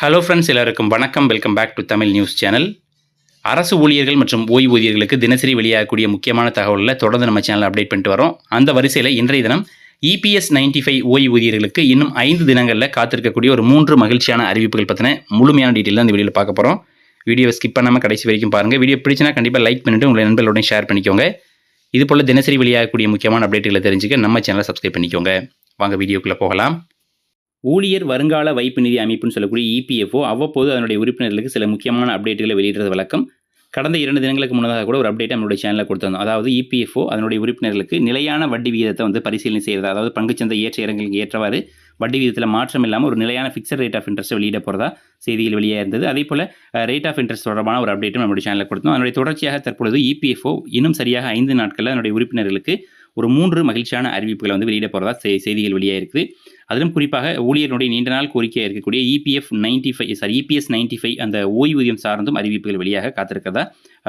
Hello friends எல்லாருக்கும் வணக்கம். Welcome back to Tamil news channel அரசு ஊழியர்கள் மற்றும் ஓய்வூதியர்களுக்கு தினசரி வெளியாகக்கூடிய முக்கியமான தகவலில் தொடர்ந்து நம்ம சேனல் அப்டேட் பண்ணிட்டு வரோம். அந்த வரிசையில் இன்றைய தினம் இபிஎஸ் நைன்டி ஃபைவ் ஓய்வூதியர்களுக்கு இன்னும் ஐந்து தினங்களில் காத்திருக்கக்கூடிய ஒரு மூன்று மகிழ்ச்சியான அறிவிப்புகள் பற்றின முழுமையான டீட்டெயில் இந்த வீடியோவில் பார்க்க போகிறோம் வீடியோவை ஸ்கிப் பண்ணாமல் கடைசி வரைக்கும் பாருங்கள் வீடியோ பிடிச்சினா கண்டிப்பாக லைக் பண்ணிவிட்டு உங்களை நண்பர்களுடன் ஷேர் பண்ணிக்கோங்க. இதுபோல் தினசரி வெளியாகக்கூடிய முக்கியமான அப்டேட்டுகளை தெரிஞ்சுக்க நம்ம சேனலை சப்ஸ்கிரைப் பண்ணிக்கோங்க. வாங்க வீடியோக்குள்ளே போகலாம். ஊழியர் வருங்கால வைப்பு நிதி அமைப்புன்னு சொல்லக்கூடிய இபிஎஃப்ஓ அவ்வப்போது அதனுடைய உறுப்பினர்களுக்கு சில முக்கியமான அப்டேட்டுகளை வெளியிடுறது வழக்கம். கடந்த இரண்டு தினங்களுக்கு முன்னதாக கூட ஒரு அப்டேட் நம்மளுடைய சேனலில் கொடுத்திருந்தோம். அதாவது இபிஎஃப்ஓ அதனுடைய உறுப்பினர்களுக்கு நிலையான வட்டி விகிதத்தை வந்து பரிசீலனை செய்கிறது அதாவது பங்குச்சந்தை ஏற்ற இறங்களுக்கு ஏற்றவாறு வட்டி விகிதத்தில் மாற்றம் இல்லாமல் ஒரு நிலையான ஃபிக்ஸட் ரேட் ஆஃப் இன்ட்ரெஸ்ட் வெளியிட போகிறதா செய்திகள் வெளியாக இருந்தது. அதே போல் ரேட் ஆஃப் இன்ட்ரெஸ்ட் தொடர்பான ஒரு அப்டேட்டும் நம்மளுடைய சேனலில் கொடுத்தோம். அதனுடைய தொடர்ச்சியாக தற்பொழுது இபிஎஃப்ஓ இன்னும் சரியாக ஐந்து நாட்களில் அதனுடைய உறுப்பினர்களுக்கு ஒரு மூன்று மகிழ்ச்சியான அறிவிப்புகளை வந்து வெளியிட போகிறதா செய்திகள் வெளியாக இருக்குது. அதிலும் குறிப்பாக ஊழியர்களுடைய நீண்ட நாள் கோரிக்கையாக இருக்கக்கூடிய EPF ninety five sorry EPS ninety five அந்த ஓய்வூதியம் சார்ந்தும் அறிவிப்புகள் வெளியாக காத்திருக்கிறதா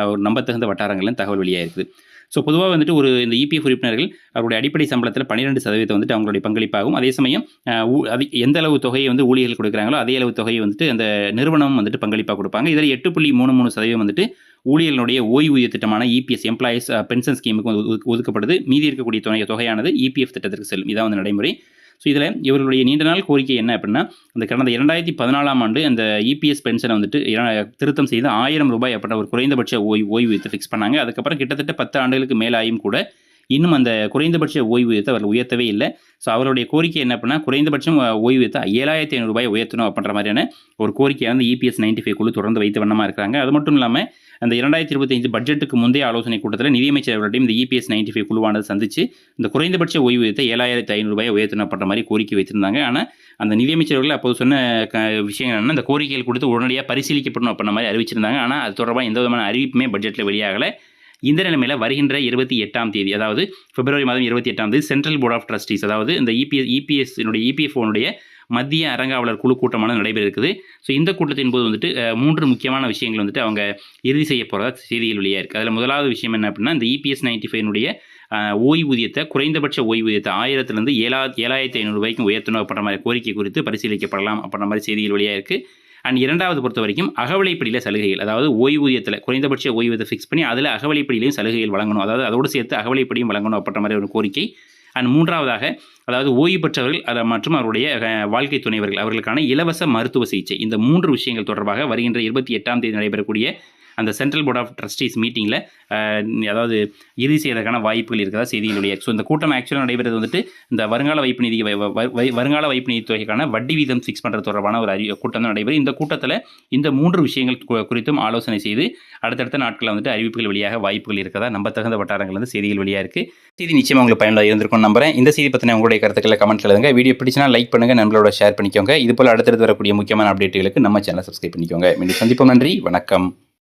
ஒரு நம்பத்தகுந்த வட்டாரங்களும் தகவல் வெளியாக இருக்குது. ஸோ பொதுவாக வந்துட்டு ஒரு இந்த இபிஎஃப் உறுப்பினர்கள் அவருடைய அடிப்படை சம்பளத்தில் பன்னிரெண்டு சதவீதம் வந்துட்டு அவங்களுடைய பங்களிப்பாகும் அதே சமயம் ஊ- அது எந்த அளவு தொகையை வந்து ஊழியர்கள் கொடுக்குறாங்களோ அதே அளவு தொகையை வந்துட்டு அந்த நிறுவனம் வந்துட்டு பங்களிப்பாக கொடுப்பாங்க. இதில் எட்டு புள்ளி மூணு மூணு சதவீதம் வந்துட்டு ஊழியர்களுடைய ஓய்வூதிய திட்டமான இபிஎஸ் எம்ப்ளாயிஸ் பென்ஷன் ஸ்கீமுக்கு ஒதுக்கப்படுது. மீதி இருக்கக்கூடிய தொகை தொகையானது இபிஎஃப் திட்டத்திற்கு செல்லும். இதான் வந்து நடைமுறை. ஸோ இதில் இவர்களுடைய நீண்ட நாள் கோரிக்கை என்ன அப்படின்னா அந்த கடந்த இரண்டாயிரத்தி பதினாலாம் ஆண்டு அந்த இபிஎஸ் பென்ஷனை வந்துட்டு திருத்தம் செய்து ஆயிரம் ரூபாய் அப்படின்ற ஒரு குறைந்தபட்ச ஓய்வு ஓய்வு ஃபிக்ஸ் பண்ணாங்க. அதுக்கப்புறம் கிட்டத்தட்ட பத்து ஆண்டுகளுக்கு மேலாயும் கூட இன்னும் அந்த குறைந்தபட்ச ஓய்வூதியத்தை அவர் உயர்த்தவே இல்லை. ஸோ அவருடைய கோரிக்கை என்ன அப்படின்னா குறைந்தபட்சம் ஓய்வூதியத்தை ஏழாயிரத்தி ஐநூறு ரூபாய் உயர்த்தணும் அப்படின்ற மாதிரியான ஒரு கோரிக்கையை வந்து இபிஎஸ் நைன்டி ஃபைவ் குழு தொடர்ந்து வைத்த வண்ணமாக இருக்காங்க அது மட்டும் இல்லாமல் அந்த இரண்டாயிரத்தி இருபத்தஞ்சு பட்ஜெட்டுக்கு முந்தைய ஆலோசனை கூட்டத்தில் நிதியமைச்சர் அவர்களையும் இந்த இபிஎஸ் நைன்டி ஃபைவ் குழுவானது சந்திச்சு இந்த குறைந்தபட்ச ஓய்வூதியத்தை ஏழாயிரத்தி ஐநூறு ரூபாய் உயர்த்தணும்ன்ற மாதிரி கோரிக்கை வைத்திருந்தாங்க. ஆனால் அந்த நிதியமைச்சர் அப்போது சொன்ன க விஷயம் என்னன்னா அந்த கோரிக்கைகள் கொடுத்து உடனடியாக பரிசீலிக்கப்படணும் அப்படின்ற மாதிரி அறிவிச்சிருந்தாங்க. ஆனால் அது தொடர்பாக எந்த விதமான அறிவிப்புமே பட்ஜெட்டில் வெளியாகலை. இந்த நிலைமையில் வருகின்ற இருபத்தி எட்டாம் தேதி அதாவது பிப்ரவரி மாதம் இருபத்தி எட்டாம் தேதி சென்ட்ரல் போர்ட் ஆஃப் ட்ரஸ்டீஸ் அதாவது இந்த இபிஎஸ் இபிஎஸ் இபிஎஸ் இபிஎஃப்ஓனுடைய மத்திய அரங்காவலர் குழு கூட்டமானது நடைபெற இருக்குது. ஸோ இந்த கூட்டத்தின் போது வந்துட்டு மூன்று முக்கியமான விஷயங்கள் வந்துட்டு அவங்க இறுதி செய்ய போகிறதா செய்திகள் வெளியாக இருக்குது அதில் முதலாவது விஷயம் என்ன அப்படின்னா இந்த இபிஎஸ் நைன்டி ஃபைனுடைய ஓய்வூதியத்தை குறைந்தபட்ச ஓய்வூதியத்தை ஆயிரத்துலேருந்து ஏழா ஏழாயிரத்தி ஐநூறு ரூபாய்க்கும் உயர்த்தணும் அப்படின்ற மாதிரி கோரிக்கை குறித்து பரிசீலிக்கப்படலாம் அப்படின்ற மாதிரி செய்திகள் வெளியாக இருக்குது அண்ட் இரண்டாவது பொறுத்த வரைக்கும் அகவலைப்படியில் சலுகைகள் அதாவது ஓய்வூதியத்தில் குறைந்தபட்ச ஓய்வூதியத்தை ஃபிக்ஸ் பண்ணி அதில் அகவலைப்படியிலையும் சலுகைகள் வழங்கணும். அதாவது அதோடு சேர்த்து அகவலைப்படியும் வழங்கணும் அப்படின்ற மாதிரி ஒரு கோரிக்கை. அண்ட் மூன்றாவதாக அதாவது ஓய்வு பெற்றவர்கள் அதை மற்றும் அவருடைய வாழ்க்கை துணைவர்கள் அவர்களுக்கான இலவச மருத்துவ சிகிச்சை. இந்த மூன்று விஷயங்கள் தொடர்பாக வருகின்ற இருபத்தி எட்டாம் தேதி நடைபெறக்கூடிய அந்த சென்ட்ரல் போர்ட் ஆஃப் ட்ரஸ்டீஸ் மீட்டிங்கில் அதாவது இறுதி செய்வதற்கான வாய்ப்புகள் இருக்கிறதா செய்திகளுடைய ஸோ இந்த கூட்டம் ஆக்சுவலாக நடைபெறுவது வந்துட்டு இந்த வருங்கால வைப்பு நிதி வருங்கால வைப்பு நிதி தொகைக்கான வட்டி வீதம் ஃபிக்ஸ் பண்ணுறது தொடர்பான ஒரு அறி கூட்டம் தான் நடைபெறும் இந்த கூட்டத்தில் இந்த மூன்று விஷயங்கள் குறித்தும் ஆலோசனை செய்து அடுத்தடுத்த நாட்களில் வந்துட்டு அறிவிப்புகள் வழியாக வாய்ப்புகள் இருக்கிறதா நம்ப தகுந்த வட்டாரங்கள் வந்து செய்திகள் வழியாக இருக்குது செய்தி நிச்சயமாக உங்களுக்கு பயனுள்ள இருந்திருக்கும் நம்புறேன். இந்த செய்தி பற்றின உங்களுடைய கருத்துக்களை கமெண்ட் எழுதுங்க. வீடியோ பிடிச்சினா லைக் பண்ணுங்கள் நண்பர்களோட ஷேர் பண்ணிக்கோங்க. இது போல் அடுத்தடுத்து வரக்கூடிய முக்கியமான அப்டேட்டுகளுக்கு நம்ம சேனலை சப்ஸ்கிரைப் பண்ணிக்கோங்க. மீண்டும் சந்திப்போம். நன்றி. வணக்கம்.